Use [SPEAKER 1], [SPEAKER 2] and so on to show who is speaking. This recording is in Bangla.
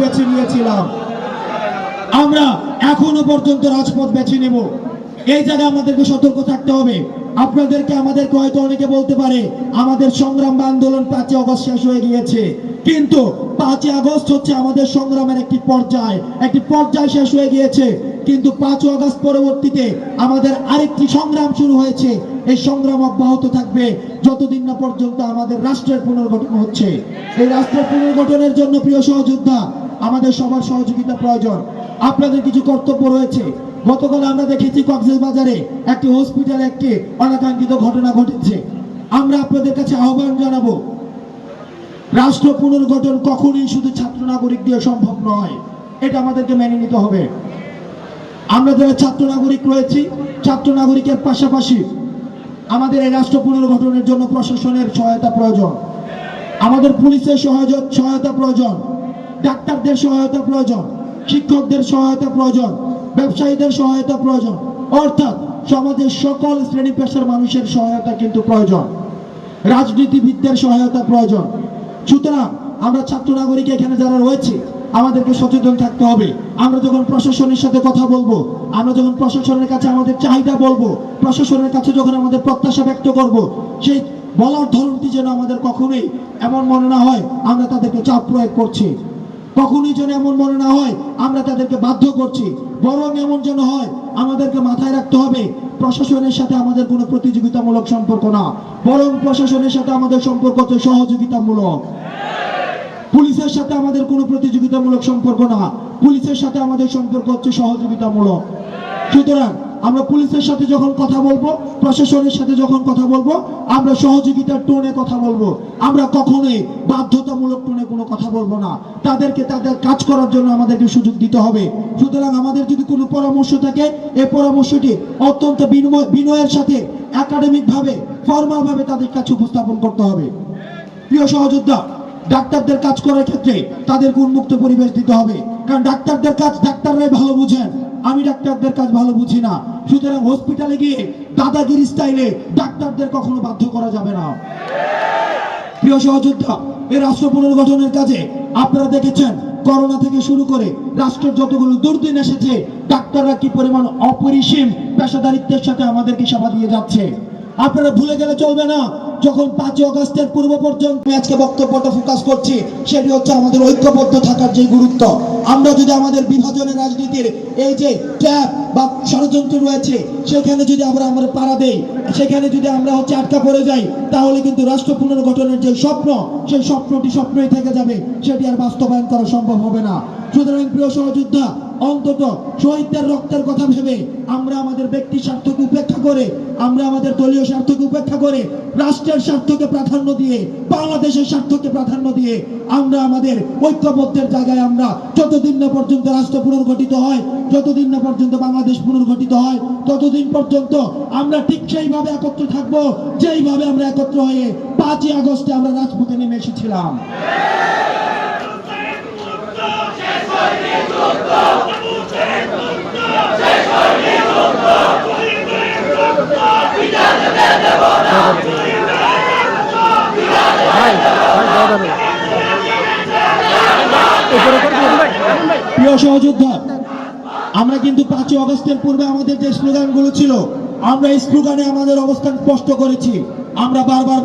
[SPEAKER 1] বেছে নিয়েছিলাম। আমরা এখনও পর্যন্ত রাজপথ বেছে নেব। এই জায়গায় আমাদেরকে সতর্ক থাকতে হবে। আপনাদেরকে আমাদেরকে হয়তো অনেকে বলতে পারে, আমাদের সংগ্রাম বা আন্দোলন পাঁচই আগস্ট শেষ হয়ে গিয়েছে। কিন্তু পাঁচই আগস্ট হচ্ছে আমাদের সংগ্রামের একটি পর্যায়। একটি পর্যায় শেষ হয়ে গিয়েছে। কিন্তু পাঁচই আগস্ট পরবর্তীতে আমাদের আরেকটি সংগ্রাম শুরু হয়েছে। এই সংগ্রাম অব্যাহত থাকবে যতদিন না পর্যন্ত আমাদের রাষ্ট্রের পুনর্গঠন হচ্ছে। এই রাষ্ট্রের পুনর্গঠনের জন্য প্রিয় সহযোদ্ধা আমাদের সবার সহযোগিতা প্রয়োজন। আপনাদের কিছু কর্তব্য রয়েছে। গতকাল আমরা দেখেছি কক্সেস বাজারে একটি হসপিটালে একটি অনাকাঙ্ক্ষিত ঘটনা ঘটেছে। আমরা আপনাদের কাছে আহ্বান জানাব, রাষ্ট্র পুনর্গঠন কখনই শুধু ছাত্র নাগরিক দিয়ে সম্ভব নয়। এটা আমাদেরকে মেনে নিতে হবে। আমরা যারা ছাত্র নাগরিক রয়েছি ছাত্র নাগরিকের পাশাপাশি আমাদের এই রাষ্ট্র পুনর্গঠনের জন্য প্রশাসনের সহায়তা প্রয়োজন। আমাদের পুলিশের সহায়তা প্রয়োজন। ডাক্তারদের সহায়তা প্রয়োজন, শিক্ষকদের সহায়তা প্রয়োজন, ব্যবসায়ীদের সহায়তা প্রয়োজন। অর্থাৎ সমাজের সকল শ্রেণি পেশার মানুষের সহায়তা কিন্তু প্রয়োজন। রাজনীতিবিদদের সহায়তা প্রয়োজন। সুতরাং আমরা ছাত্র নাগরিক এখানে যারা রয়েছে, আমাদেরকে সচেতন থাকতে হবে। আমরা যখন প্রশাসনের সাথে কথা বলব, আমরা যখন প্রশাসনের কাছে আমাদের চাহিদা বলব, প্রশাসনের কাছে যখন আমাদের প্রত্যাশা ব্যক্ত করব, সেই বলার ধরনটি যেন আমাদের কখনোই এমন মনে না হয়, আমরা তাদেরকে চাপ প্রয়োগ করছি। কখনোই যেন এমন মনে না হয়, আমরা তাদেরকে বাধ্য করছি। বরং এমন যেন হয়, আমাদেরকে মাথায় রাখতে হবে, প্রশাসনের সাথে আমাদের কোনো প্রতিযোগিতামূলক সম্পর্ক না। বরং প্রশাসনের সাথে আমাদের সম্পর্ক হচ্ছে সহযোগিতামূলক। পুলিশের সাথে আমাদের কোনো প্রতিযোগিতামূলক সম্পর্ক না। পুলিশের সাথে আমাদের সম্পর্ক হচ্ছে সহযোগিতামূলক। সুতরাং আমরা পুলিশের সাথে যখন কথা বলব, প্রশাসনের সাথে যখন কথা বলব, আমরা সহযোগিতার টোনে কথা বলব। আমরা কখনোই বাধ্যতামূলক টোনে কোনো কথা বলব না। তাদেরকে তাদের কাজ করার জন্য আমাদেরকে সুযোগ দিতে হবে। সুতরাং আমাদের যদি কোনো পরামর্শ থাকে এই পরামর্শটি অত্যন্ত বিনিময়, বিনয়ের সাথে একাডেমিক ভাবে ফর্মাল ভাবে তাদের কাছে উপস্থাপন করতে হবে। প্রিয় সহযোদ্ধা, ডাক্তারদের কাজ করার ক্ষেত্রে তাদেরকে উন্মুক্ত পরিবেশ দিতে হবে। কারণ ডাক্তারদের কাজ ডাক্তাররাই ভালো বুঝেন। আমি ডাক্তারদের কাজ ভালো বুঝি না। সুতরাং হসপিটালে গিয়ে দাদাগিরি স্টাইলে ডাক্তারদের কখনো বাধ্য করা যাবে না। প্রিয় সহযোদ্ধা এই রাষ্ট্র পুনর্গঠনের কাজে আপনারা দেখেছেন, করোনা থেকে শুরু করে রাষ্ট্রের যতগুলো দুর্দিন এসেছে, ডাক্তাররা কি পরিমাণ অপরিসীম পেশাদারিত্বের সাথে আমাদেরকে সেবা দিয়ে যাচ্ছে? আপনারা ভুলে গেলে চলবে না। যখন পাঁচই অগস্টের পূর্ব পর্যন্ত আমি আজকে বক্তব্যটা ফোকাস করছি, সেটি হচ্ছে আমাদের ঐক্যবদ্ধ থাকার যে গুরুত্ব। আমরা যদি আমাদের বিভাজনের রাজনীতির এই যে ট্যাপ বা ষড়যন্ত্র রয়েছে, সেখানে যদি আমরা আমরা পাড়া দেই, সেখানে যদি আমরা হচ্ছে আটকা পড়ে যাই, তাহলে কিন্তু রাষ্ট্র পুনর্গঠনের যে স্বপ্ন, সেই স্বপ্নটি স্বপ্নই থেকে যাবে, সেটি আর বাস্তবায়ন করা সম্ভব হবে না। সুতরাং প্রিয় সহযোদ্ধা অন্তত শহীদদের রক্তের কথা ভেবে আমরা আমাদের ব্যক্তি স্বার্থকে উপেক্ষা করে, আমরা আমাদের দলীয় স্বার্থকে উপেক্ষা করে, রাষ্ট্রের স্বার্থকে প্রাধান্য দিয়ে, বাংলাদেশের স্বার্থকে প্রাধান্য দিয়ে আমরা আমাদের ঐক্যবদ্ধের জায়গায় আমরা যতদিন না পর্যন্ত রাষ্ট্র পুনর্গঠিত হয়, যতদিন না পর্যন্ত বাংলাদেশ পুনর্গঠিত হয়, ততদিন পর্যন্ত আমরা ঠিক সেইভাবে একত্র থাকব, যেইভাবে আমরা একত্র হয়ে পাঁচই আগস্টে আমরা রাজপথে নেমে এসেছিলাম। সহযোদ্ধা। আমরা কিন্তু পাঁচই অগস্টের পূর্বে আমাদের যে স্লোগানগুলো ছিল, আমরা এই স্লোগানে আমাদের অবস্থান স্পষ্ট করেছি। আমরা বারবার